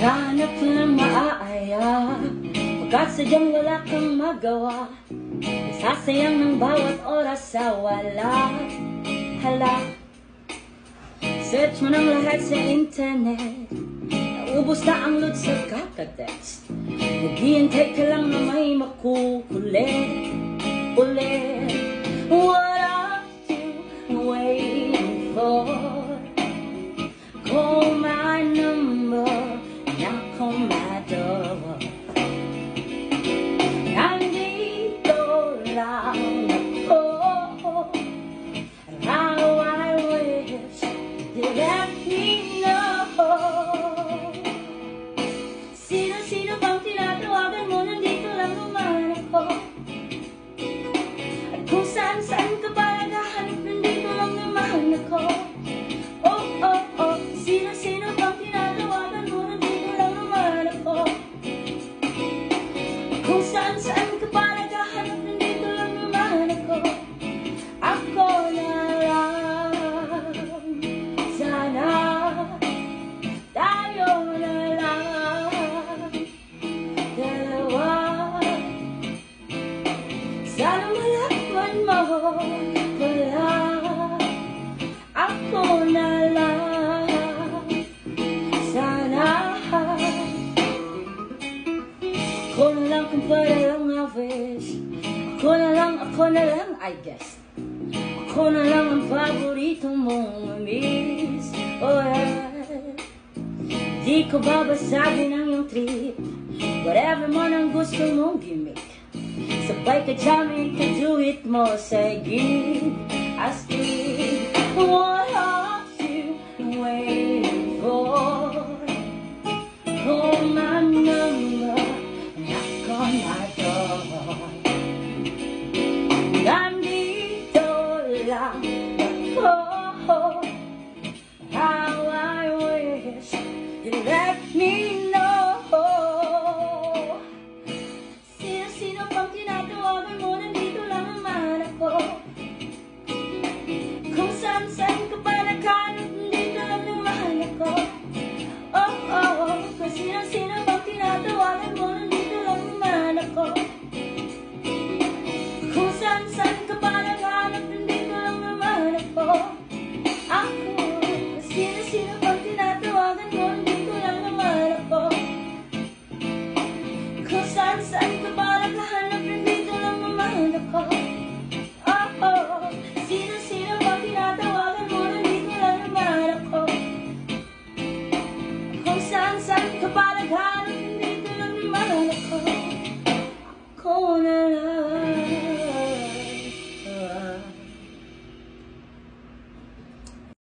ng maaaya. Pagkat sadyang wala kang magawa. Sasayang ng bawat oras sa wala. Hala. Search mo ng lahat sa internet. Naubos na ang load sa kakatext. Naghihintay ka lang na may makukulit Ulit What are you waiting for? My door how I wish you let me know Sino-sino bang tinatawagan mo lang naman At Nandito lang naman Kung saan-saan ka pa naghahanap Nandito lang naman ako. Ako na lang. Sana Tayo na lang. Dalawa. Sana malakman mo Ako na lang, ako na lang I guess. Ako na lang ang paborito mong miss Oh yeah Di ko babasagin ang iyong trip. Whatever man ang gusto mong gimmick. Sabay ka jamming ka do it mo Say give Asking What are you waiting for? Call my number need. Saan ka ba nakahanap rin dito lang mamahanap ko? Oh, oh. Sino-sino ba pinatawagan mo rin dito lang namahanap ko? Kung saan-saan ka ba naghanap rin lang namahanap ko? Ako na lang.